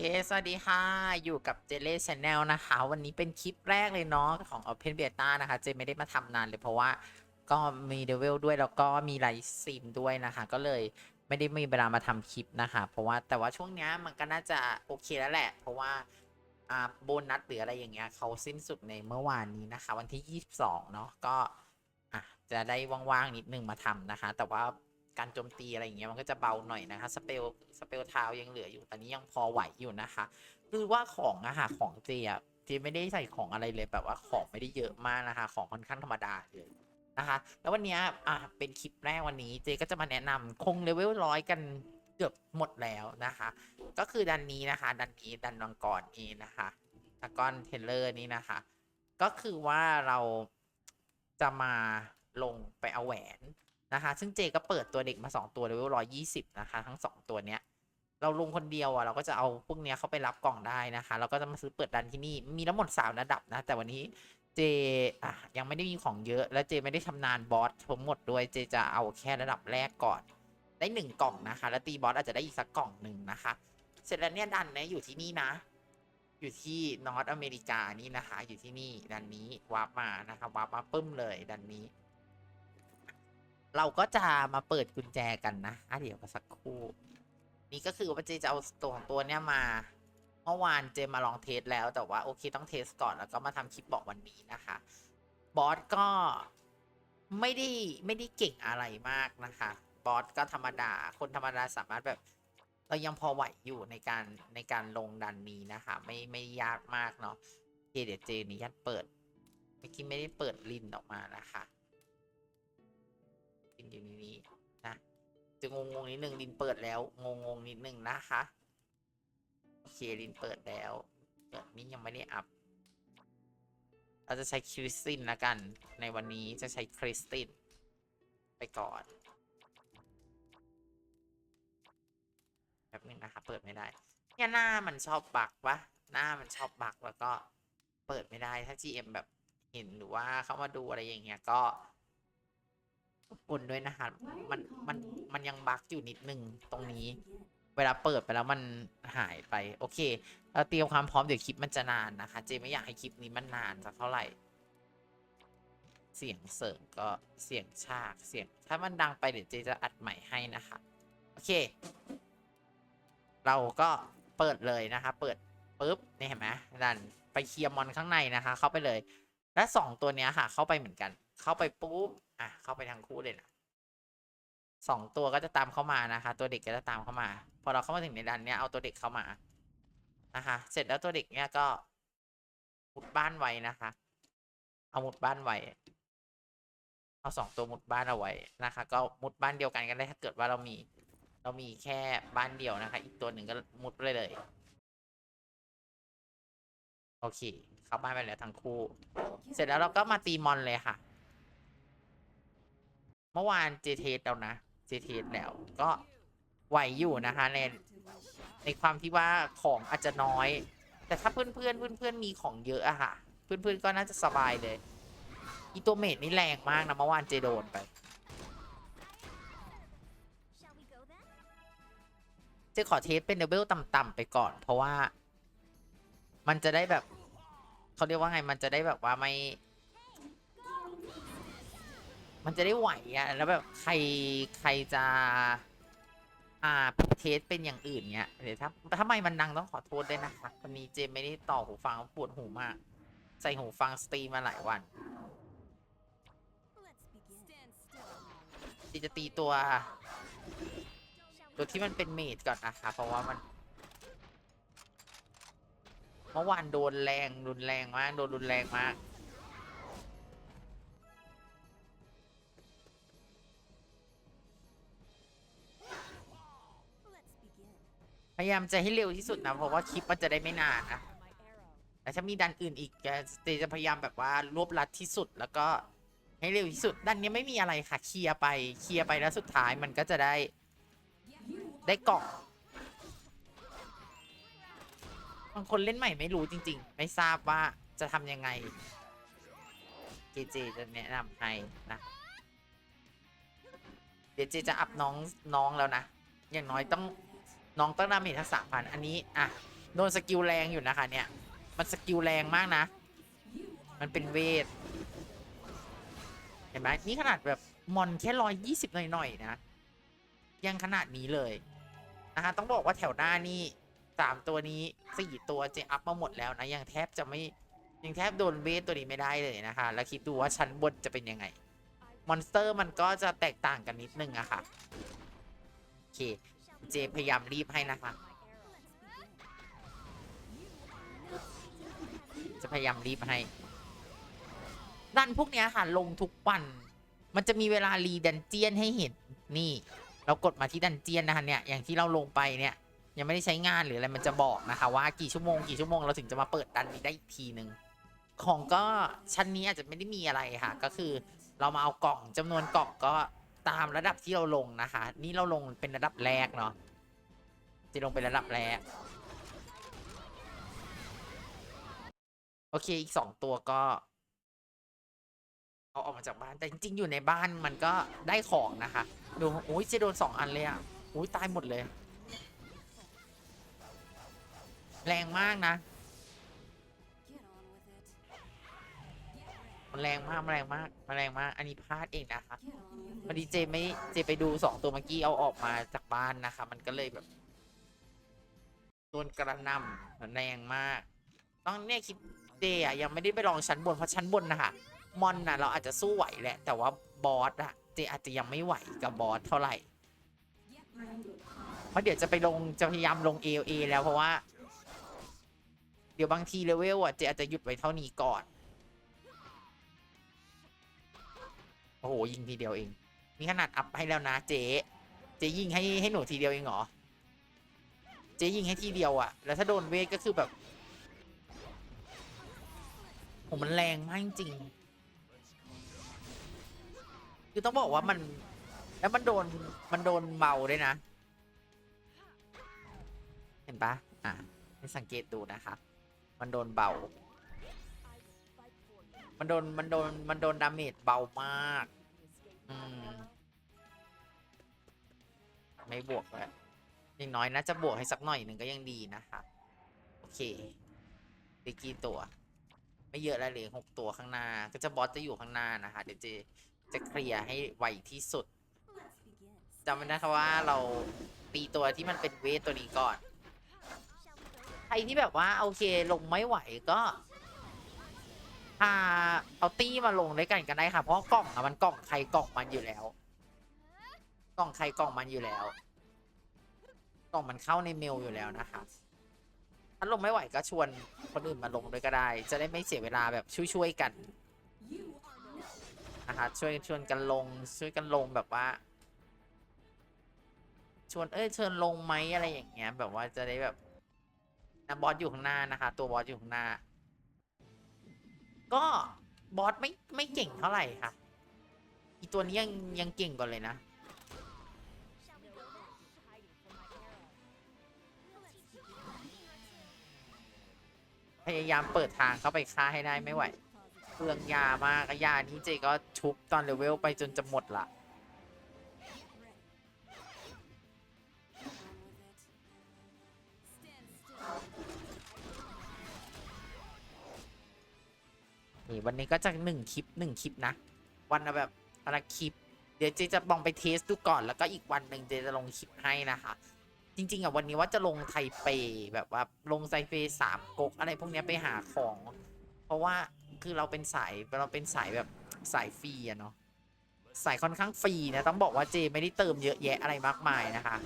เย้สวัสดีค่ะ อยู่กับเจเล่ชาแนลนะคะ วันนี้เป็นคลิปแรกเลยเนาะของ Open Beta นะคะ เจไม่ได้มาทำนานเลยเพราะว่าก็มีเดเวลด้วยแล้วก็มีไลฟ์สตรีมด้วยนะคะ ก็เลยไม่ได้มีเวลามาทำคลิปนะคะ เพราะว่าแต่ว่าช่วงนี้มันก็น่าจะโอเคแล้วแหละ เพราะว่าอ่าโบนัสหรืออะไรอย่างเงี้ยเขาสิ้นสุดในเมื่อวานนี้นะคะ วันที่ 22 เนาะก็อะจะได้ว่างๆนิดนึงมาทำนะคะ แต่ว่า การโจมตีอะไรอย่างเงี้ยมันก็จะเบาหน่อยนะคะสเปลสเปลเท้ายังเหลืออยู่ตอนนี้ยังพอไหวอยู่นะคะคือว่าของอะค่ะของเจอะเจไม่ได้ใส่ของอะไรเลยแบบว่าของไม่ได้เยอะมากนะคะ ของค่อนข้างธรรมดาเลยนะคะ แล้ววันนี้อะเป็นคลิปแรกวันนี้เจก็จะมาแนะนำคงเลเวลร้อยกันเกือบหมดแล้วนะคะ ก็คือดันนี้นะคะ ดันนี้ดันมังกรเองนะคะตะกอนเทเลอร์นี่นะคะ ก็คือว่าเราจะมาลงไปเอาแหวน นะคะ ซึ่งเจก็เปิดตัวเด็กมา 2 ตัวเลเวลร้อยยี่สิบนะคะ ทั้ง 2 ตัวเนี้ย เราลงคนเดียวอะเราก็จะเอาพวกเนี้ยเข้าไปรับกล่องได้นะคะ เราก็จะมาซื้อเปิดดันที่นี่ มีทั้งหมดสามระดับนะ แต่วันนี้เจอะยังไม่ได้มีของเยอะ และเจไม่ได้ชำนาญบอสทั้งหมดด้วย เจจะเอาแค่ระดับแรกก่อน ได้หนึ่งกล่องนะคะ แล้วตีบอสอาจจะได้อีกสักกล่องหนึ่งนะคะ เสร็จแล้วเนี่ยดันเนี่ยอยู่ที่นี่นะอยู่ที่นอตอเมริกานี่นะคะ อยู่ที่นี่ดันนี้วาร์ปมานะคะวาร์ปมาปึ้มเลยดันนี้ เราก็จะมาเปิดกุญแจกันนะอะเดี๋ยวสักครู่ นี่ก็คือว่าเจจะเอาตัวของตัวเนี้ยมา เมื่อวานเจมาลองเทสแล้วแต่ว่าโอเคต้องเทสก่อนแล้วก็มาทำคลิปบอกวันนี้นะคะ บอสก็ไม่ได้ไม่ได้เก่งอะไรมากนะคะ บอสก็ธรรมดา คนธรรมดาสามารถแบบ เรายังพอไหวอยู่ในการในการลงดันนี้นะคะ ไม่ไม่ยากมากเนาะเคเดี๋ยวเจนี่ยัดเปิดเมื่อกี้ไม่ได้เปิดลินออกมานะคะ อยู่ในนี้นะจะงงงนิดนึงลินเปิดแล้วงงงนิดนึงนะคะโอเคลินเปิดแล้วเปิดนี้ยังไม่ได้อัพเราจะใช้คริสตินละกัน ในวันนี้จะใช้คริสตินไปก่อนแป๊บนึงนะคะเปิดไม่ได้เนี่ยหน้ามันชอบบักวะหน้ามันชอบบักแล้วก็เปิดไม่ได้ถ้า GM แบบเห็นหรือว่าเข้ามาดูอะไรอย่างเงี้ยก็ ปนด้วยนะคะมันมันมันยังบั๊กอยู่นิดนึงตรงนี้ เวลาเปิดไปแล้วมันหายไป โอเคเราเตรียมความพร้อมเดี๋ยวคลิปมันจะนานนะคะ เจไม่อยากให้คลิปนี้มันนานสักเท่าไหร่ เสียงเสริงก็เสียงฉากเสียง ถ้ามันดังไปเดี๋ยวเจจะอัดใหม่ให้นะคะ โอเค เราก็เปิดเลยนะคะ เปิดปุ๊บนี่เห็นไหมดันไปเคลียร์มอนข้างในนะคะ เข้าไปเลย และสองตัวนี้ค่ะ เข้าไปเหมือนกัน เข้าไปปุ๊บ อะเข้าไปทั้งคู่เลยนะสองตัวก็จะตามเข้ามานะคะ ตัวเด็กก็จะตามเข้ามา พอเราเข้ามาถึงในดันเนี้ยเอาตัวเด็กเข้ามานะคะเสร็จแล้วตัวเด็กเนี้ยก็มุดบ้านไว้นะคะ เอามุดบ้านไว้เอาสองตัวมุดบ้านเอาไว้นะคะ ก็มุดบ้านเดียวกันกันได้ถ้าเกิดว่าเรามี เรามีแค่บ้านเดียวนะคะ อีกตัวหนึ่งก็มุดไปเลย โอเค เข้าบ้านไปแล้วทั้งคู่ เสร็จแล้วเราก็มาตีมอนเลยค่ะ เมื่อวานเจเทสแล้วนะเจเทสแล้วก็ไหวอยู่นะคะในในความที่ว่าของอาจจะน้อย แต่ถ้าเพื่อนเพื่อนเพื่อนเพื่อนมีของเยอะอะค่ะ เพื่อนเพื่อนก็น่าจะสบายเลยอีตัวเมดนี่แรงมากนะเมื่อวานเจโดนไป Shall we go then? เจขอเทสเป็นเลเวลต่ำๆไปก่อน เพราะว่า มันจะได้แบบเขาเรียกว่าไงมันจะได้แบบว่าไม่ มันจะได้ไหวอะแล้วแบบใครใครจะ อ่าเทสเป็นอย่างอื่นเนี้ยเดี๋ยวถ้าถ้าไม่มันดังต้องขอโทษด้วยนะคะวันนี้เจมไม่ได้ต่อหูฟังปวดหูมาก ใส่หูฟังสตรีมมาหลายวัน Let's begin. Stand still. เจจะตีตัว ตัวที่มันเป็นเมดก่อนนะคะ เพราะว่ามันเมื่อวานโดนแรงรุนแรงมากโดนรุนแรงมาก พยายามจะให้เร็วที่สุดนะ เพราะว่าคลิปมันจะได้ไม่นานนะ แต่ถ้ามีดันอื่นอีกแกเจจะพยายามแบบว่ารวบรัดที่สุดแล้วก็ให้เร็วที่สุด ดันนี้ไม่มีอะไรค่ะเคลียร์ไปเคลียร์ไปแล้วสุดท้ายมันก็จะได้ได้เกล่องบางคนเล่นใหม่ไม่รู้จริง ๆ ไม่ทราบว่าจะทำยังไงเจเจจะแนะนำให้นะเดี๋ยวเจจะอัพน้องน้องแล้วนะ อย่างน้อยต้อง น้องต้องดาเมจทักษะพันอันนี้อะโดนสกิลแรงอยู่นะคะ เนี่ย มันสกิลแรงมากนะ มันเป็นเวท เห็นไหมนี่ขนาดแบบมอนแค่ร้อยยี่สิบหน่อยๆนะ ยังขนาดนี้เลยนะคะ ต้องบอกว่าแถวหน้านี่สามตัวนี้สี่ตัวเจอัพมาหมดแล้วนะ ยังแทบจะไม่ยังแทบโดนเวทตัวนี้ไม่ได้เลยนะคะ แล้วคิดดูว่าชั้นบนจะเป็นยังไง มอนสเตอร์มันก็จะแตกต่างกันนิดนึงอะค่ะ โอเค เจพยายามรีบให้นะคะ จะพยายามรีบให้ดันพวกเนี้ยค่ะ ลงทุกวัน มันจะมีเวลารีดันเจียนให้เห็นนี่ เรากดมาที่ดันเจียนนะคะเนี่ยอย่างที่เราลงไปเนี่ย ยังไม่ได้ใช้งานหรืออะไรมันจะบอกนะคะว่ากี่ชั่วโมงกี่ชั่วโมงเราถึงจะมาเปิดดันนี้ได้อีกทีหนึ่งของก็ชั้นนี้อาจจะไม่ได้มีอะไรค่ะ ก็คือเรามาเอากล่องจำนวนกล่องก็ ตามระดับที่เราลงนะคะ นี่เราลงเป็นระดับแรกเนาะจะลงเป็นระดับแรก โอเคอีกสองตัวก็เอาออกมาจากบ้านแต่จริงๆอยู่ในบ้านมันก็ได้ของนะคะดูโอ้ยจะโดนสองอันเลยอะโอ้ยตายหมดเลย แรงมากนะ มันแรงมากมันแรงมากมันแรงมาก อันนี้พลาดเองนะคะ Get on with พอดีเจไม่เจไปดูสองตัวเมื่อกี้เอาออกมาจากบ้านนะคะ มันก็เลยแบบโดนกระหนำแรงมาก ต้องเนี่ยคิดเจอะยังไม่ได้ไปลองชั้นบนเพราะชั้นบนนะคะมอนน่ะเราอาจจะสู้ไหวแหละ แต่ว่าบอสอะเจอาจจะยังไม่ไหวกับบอสเท่าไหร่เพราะเดี๋ยวจะไปลงจะพยายามลง AOA แล้วเพราะว่า เดี๋ยวบางทีเลเวลอะเจอาจจะหยุดไว้เท่านี้ก่อน อ้โหยิงทีเดียวเองนี่ขนาดอัพให้แล้วนะเจ๊เจ๊ยิงให้ให้หนูทีเดียวเองเหรอเจ๊ยิงให้ทีเดียวอะแล้วถ้าโดนเวทก็คือแบบโหมันแรงมากจริง คือต้องบอกว่ามัน แล้วมันโดนมันโดนเบาด้วยนะ เห็นปะอะให้สังเกตดูนะคะ มันโดนเบา มันโดนมันโดนมันโดนดาเมจเบามาก ไม่บวกเลยอย่างน้อยน่าจะบวกให้สักหน่อยหนึ่งก็ยังดีนะคะโอเคเหลือกี่ตัว ไม่เยอะแล้วเหลือหกตัวข้างหน้า ก็จะบอสจะอยู่ข้างหน้านะคะ เดี๋ยวจะจะเคลียร์ให้ไวที่สุดจำไว้นะคะว่าเราตีตัวที่มันเป็นเวทตัวนี้ก่อน ใครที่แบบว่าโอเคลงไม่ไหวก็ พาเอาตี้มาลงด้วยกันกันได้ค่ะ เพราะกล่องอะมันกล่องใครกล่องมันอยู่แล้ว กล่องใครกล่องมันอยู่แล้ว กล่องมันเข้าในเมลอยู่แล้วนะคะถ้าลงไม่ไหวก็ชวนคนอื่นมาลงด้วยก็ได้ จะได้ไม่เสียเวลาแบบช่วยๆกันนะคะช่วยชวนกันลงช่วยกันลงแบบว่า ชวนเอ้ยเชิญลงไหมอะไรอย่างเงี้ย แบบว่าจะได้แบบบอสอยู่ข้างหน้านะคะ ตัวบอสอยู่ข้างหน้า ก็บอสไม่ไม่เก่งเท่าไหร่ค่ะ อีตัวนี้ยังยังเก่งกว่าเลยนะ พยายามเปิดทางเข้าไปฆ่าให้ได้ไม่ไหวเปลืองยามากยานี้เจก็ชุบตอนเลเวลไปจนจะหมดละ นี่วันนี้ก็จะหนึ่งคลิปหนึ่งคลิปนะ วันละแบบวันละคลิป เดี๋ยวเจจะลองไปเทสดูก่อน แล้วก็อีกวันหนึ่งเจจะลงคลิปให้นะคะจริงๆอะวันนี้ว่าจะลงไทเปแบบว่าลงไซเฟสามก๊กอะไรพวกนี้ไปหาของ เพราะว่าคือเราเป็นสายเราเป็นสายแบบสายฟรีอะเนาะสายค่อนข้างฟรีนะต้องบอกว่าเจไม่ได้เติมเยอะแยะอะไรมากมายนะคะ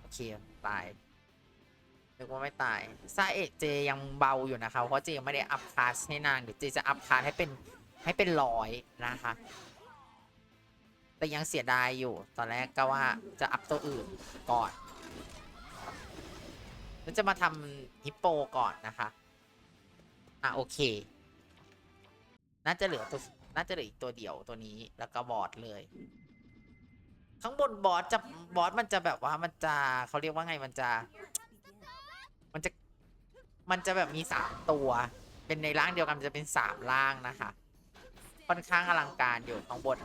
โอเคตาย นึกว่าไม่ตายซาเอกเจยังเบาอยู่นะคะ เพราะเจยังไม่ได้อัพคลาสให้นางเดี๋ยวเจจะอัพคลาสให้เป็นให้เป็นร้อยนะคะ แต่ยังเสียดายอยู่ ตอนแรกก็ว่าจะอัพตัวอื่นก่อนแล้วจะมาทำฮิปโปก่อนนะคะ อะโอเค น่าจะเหลือตัวน่าจะเหลืออีกตัวเดียวตัวนี้แล้วก็บอสเลยข้างบนบอสจะบอสมันจะแบบว่ามันจะเขาเรียกว่าไงมันจะ Begin. มันจะ มันจะแบบมีสามตัว เป็นในร่างเดียวกันจะเป็นสามร่างนะคะ ค่อนข้างอลังการอยู่ข้างบน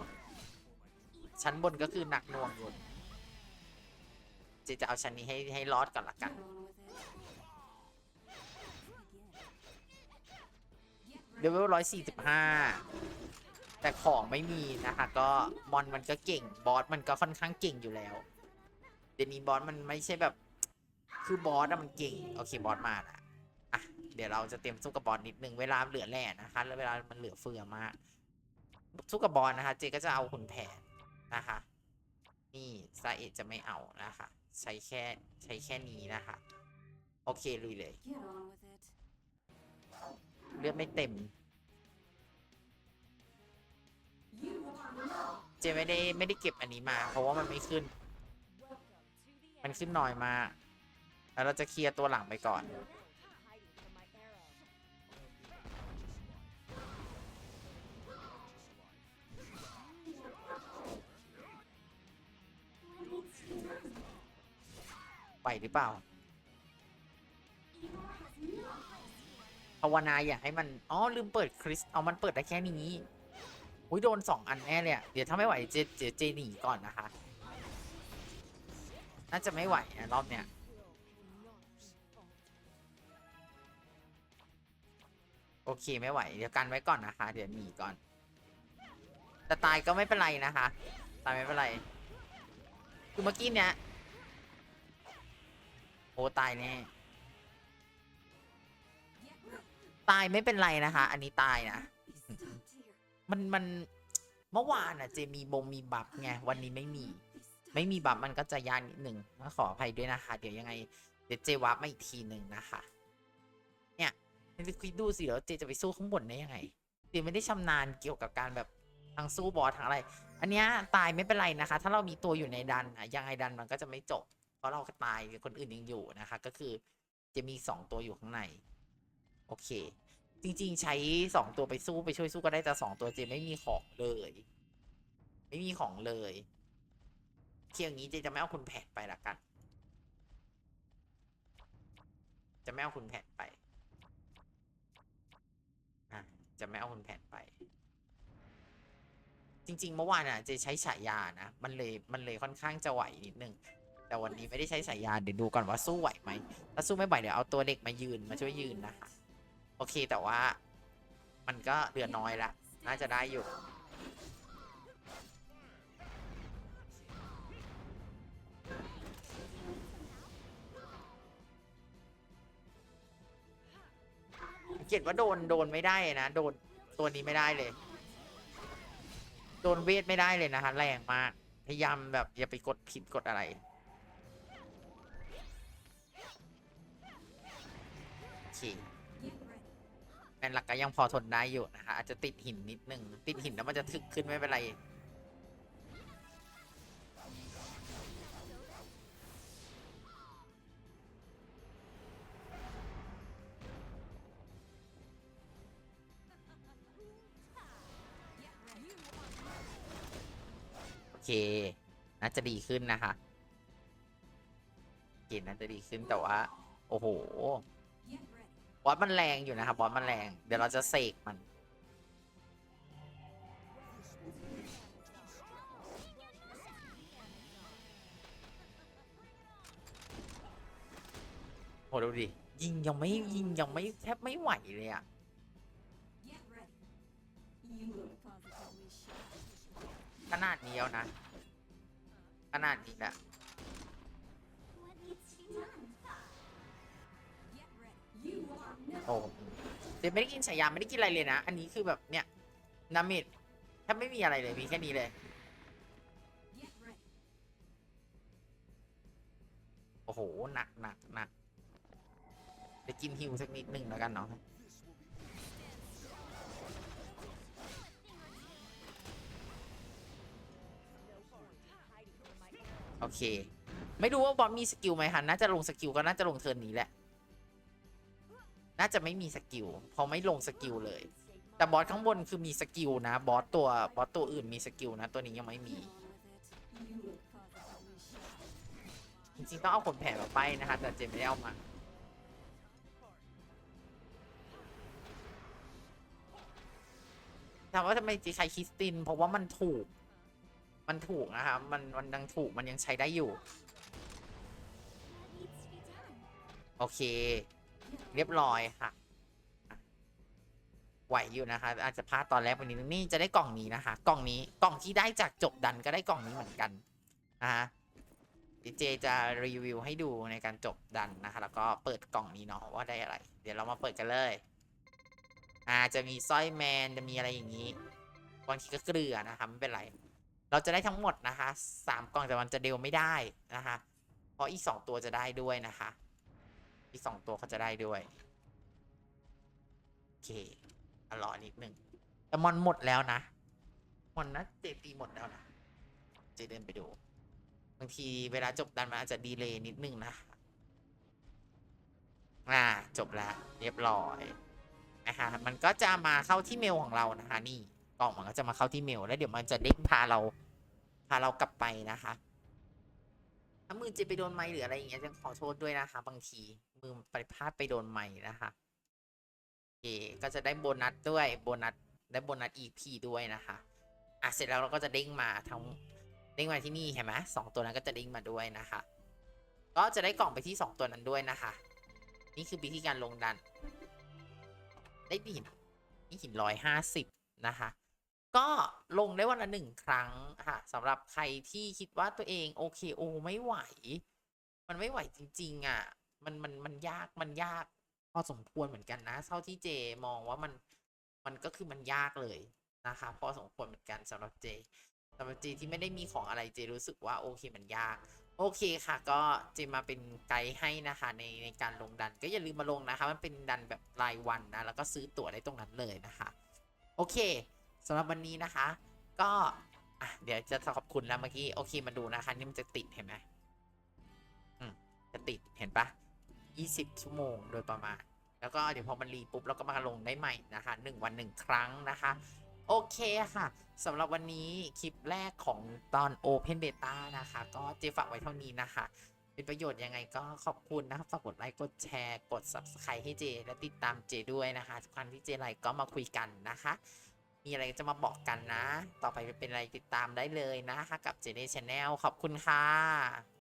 ชั้นบนก็คือหนักหน่วงอยู่เจจะเอาชั้นนี้ให้ให้รอดก่อนละกัน เลเวลร้อยสี่สิบห้าแต่ของไม่มีนะคะ ก็มอนมันก็เก่งบอสมันก็ค่อนข้างเก่งอยู่แล้ว เดี๋ยวนี้บอสมันไม่ใช่แบบ คือบอสอะมันเก่ง โอเคบอสมาละอะ เดี๋ยวเราจะเตรียมสู้กับบอสนิดนึงเวลาเหลือแร่นะคะ แล้วเวลามันเหลือเฟือมากสู้กับบอสนะคะ เจก็จะเอาขุนแผนนะคะ นี่ซาเอะจะไม่เอานะคะ ใช้แค่ใช้แค่นี้นะคะ โอเคลุยเลย Get on with it. เลือดไม่เต็ม เจไม่ได้ไม่ได้เก็บอันนี้มา เพราะว่ามันไม่ขึ้น มันขึ้นน้อยมากแล้วเราจะเคลียร์ตัวหลังไปก่อน ไหวหรือเปล่า ภาวนาอย่าให้มัน อ๋อ ลืมเปิดคริส เอามันเปิดได้แค่นี้อุ้ยโดนสองอันแน่เลยอะเดี๋ยวถ้าไม่ไหวเจเจเจหนีก่อนนะคะ น่าจะไม่ไหวนะรอบเนี้ยโอเคไม่ไหว เดี๋ยวกันไว้ก่อนนะคะ เดี๋ยวหนีก่อนแต่ตายก็ไม่เป็นไรนะคะ ตายไม่เป็นไร คือเมื่อกี้เนี้ย โอ้ตายแน่ตายไม่เป็นไรนะคะ อันนี้ตายนะ มันมันเมื่อวานอะเจมีบงมีบัฟไงวันนี้ไม่มี ไม่มีบัฟมันก็จะยากนิดหนึ่งก็ขออภัยด้วยนะคะ เดี๋ยวยังไง เดี๋ยวเจวับมาอีกทีหนึ่งนะคะ เนี่ยคิดดูสิแล้วเจจะไปสู้ข้างบนได้ยังไงเจไม่ได้ชำนาญเกี่ยวกับการแบบทางสู้บอสทางอะไร อันเนี้ยตายไม่เป็นไรนะคะ ถ้าเรามีตัวอยู่ในดันอะยังไงดันมันก็จะไม่จบเพ ราะเราก็ตายคนอื่นยังอยู่นะคะ ก็คือจะมีสองตัวอยู่ข้างใน โอเค จริง ๆ ใช้สองตัวไปสู้ไปช่วยสู้ก็ได้แต่สองตัวเจไม่มีของเลย ไม่มีของเลยเคียงนี้เจจะไม่เอาคุณแผนไปละกัน จะไม่เอาคุณแผนไปอะจะไม่เอาคุณแผนไป จริง ๆ เมื่อวานอะเจใช้ฉายานะ มันเลยมันเลยค่อนข้างจะไหวนิดนึง แต่วันนี้ไม่ได้ใช้ฉายาเดี๋ยวดูก่อนว่าสู้ไหวไหมถ้าสู้ไม่ไหวเดี๋ยวเอาตัวเด็กมายืนมาช่วยยืนนะคะโอเคแต่ว่า มันก็เหลือน้อยละน่าจะได้อยู่เกลียดว่าโดนโดนไม่ได้นะ โดนตัวนี้ไม่ได้เลย โดนเวทไม่ได้เลยนะคะแรงมาก พยายามแบบอย่าไปกดผิดกดอะไร เคแอนหลักก็ยังพอทนได้อยู่นะคะ อาจจะติดหินนิดนึง ติดหินแล้วมันจะถึกขึ้นไม่เป็นไรโอเคน่าจะดีขึ้นนะคะโอเคน่าจะดีขึ้นแต่ว่า โอ้โห บอสมันแรงอยู่นะครับบอสมันแรง เดี๋ยวเราจะเสกมันโหดูดิ ยิงยังไม่ยิงยังไม่แทบไม่ไหวเลยอะขนาดนี้แล้วนะ ขนาดนี้แหละ โอ้เดี๋ยวไม่ได้กินฉายาไม่ได้กินอะไรเลยนะ อันนี้คือแบบเนี่ยน้ำมิดแทบไม่มีอะไรเลยมีแค่นี้เลย โอ้โห หนักหนักหนักเดี๋ยวกินฮิวสักนิดหนึ่งแล้วกันเนาะโอเค ไม่รู้ว่าบอสมีสกิลไหมคะน่าจะลงสกิลก็น่าจะลงเทิร์นนี้แหละ น่าจะไม่มีสกิลเพราะไม่ลงสกิลเลย แต่บอสข้างบนคือมีสกิลนะบอสตัวบอสตัวอื่นมีสกิลนะ ตัวนี้ยังไม่มี จริงๆต้องเอาขนแผลมาไปนะคะ แต่เจมไม่ได้เอามาถามว่าทำไมเจใช้คิสติน เพราะว่ามันถูก มันถูกนะคะมันมันยังถูกมันยังใช้ได้อยู่ โอเค เรียบร้อยค่ะ ไหวอยู่นะคะ อาจจะพลาดตอนแรกไปนิดนึงนี่จะได้กล่องนี้นะคะ กล่องนี้กล่องที่ได้จากจบดันก็ได้กล่องนี้เหมือนกันนะคะดีเจจะรีวิวให้ดูในการจบดันนะคะ แล้วก็เปิดกล่องนี้เนาะว่าได้อะไร เดี๋ยวเรามาเปิดกันเลย อ่าจะมีสร้อยแมนจะมีอะไรอย่างนี้บางทีก็เกลือนะคะไม่เป็นไร เราจะได้ทั้งหมดนะคะสามกล่องแต่มันจะเดวไม่ได้นะคะ เพราะอีกสองตัวจะได้ด้วยนะคะ อีกสองตัวเขาจะได้ด้วย โอเคอะรอนิดนึงแต่มอนหมดแล้วนะมอนนะเจตีหมดแล้วนะเจเดินไปดู บางทีเวลาจบดันมันอาจจะดีเลย์นิดนึงนะอ่าจบแล้ว เรียบร้อยนะคะมันก็จะมาเข้าที่เมลของเรานะคะ นี่กล่องมันก็จะมาเข้าที่เมล แล้วเดี๋ยวมันจะเด้งพาเรา พาเรากลับไปนะคะถ้ามือจะไปโดนไม้หรืออะไรอย่างเงี้ยจะขอโทษด้วยนะคะ บางที มือไปพลาดไปโดนไม้นะคะโอเคก็จะได้โบนัสด้วยโบนัสได้โบนัส EP ด้วยนะคะอะเสร็จแล้วเราก็จะเด้งมาทั้งเด้งมาที่นี่เห็นไหมสองตัวนั้นก็จะเด้งมาด้วยนะคะ ก็จะได้กล่องไปที่สองตัวนั้นด้วยนะคะ นี่คือวิธีการลงดัน ได้หินนี่หินร้อยห้าสิบนะคะก็ลงได้วันละหนึ่งครั้งค่ะสำหรับใครที่คิดว่าตัวเองโอเคโอไม่ไหว มันไม่ไหวจริง ๆ อะ มันมันมันยากมันยากพอสมควรเหมือนกันนะเท่าที่เจมองว่ามันมันก็คือมันยากเลยนะคะพอสมควรเหมือนกันสำหรับเจสำหรับเจที่ไม่ได้มีของอะไรเจรู้สึกว่าโอเคมันยาก โอเคค่ะ ก็เจมาเป็นไกด์ให้นะคะในในการลงดันก็อย่าลืมมาลงนะคะ มันเป็นดันแบบรายวันนะแล้วก็ซื้อตั๋วได้ตรงนั้นเลยนะคะ โอเคสำหรับวันนี้นะคะ ก็อะเดี๋ยวจะขอบคุณแล้วเมื่อกี้โอเคมาดูนะคะ นี่มันจะติดเห็นไหมอืมจะติดเห็นปะ 20 ชั่วโมงโดยประมาณ แล้วก็เดี๋ยวพอมันรีปุ๊บเราก็มาลงได้ใหม่นะคะหนึ่งวันหนึ่งครั้งนะคะ โอเคค่ะสำหรับวันนี้คลิปแรกของตอน Open Beta นะคะ ก็เจฝากไว้เท่านี้นะคะเป็นประโยชน์ยังไงก็ขอบคุณนะครับฝากกดไลค์กดแชร์กด Subscribe ให้เจ และติดตามเจด้วยนะคะทุกครั้งที่เจไลค์ก็มาคุยกันนะคะ มีอะไรจะมาบอกกันนะ ต่อไปเป็นอะไรติดตามได้เลยนะคะ กับ JD Channel ขอบคุณค่ะ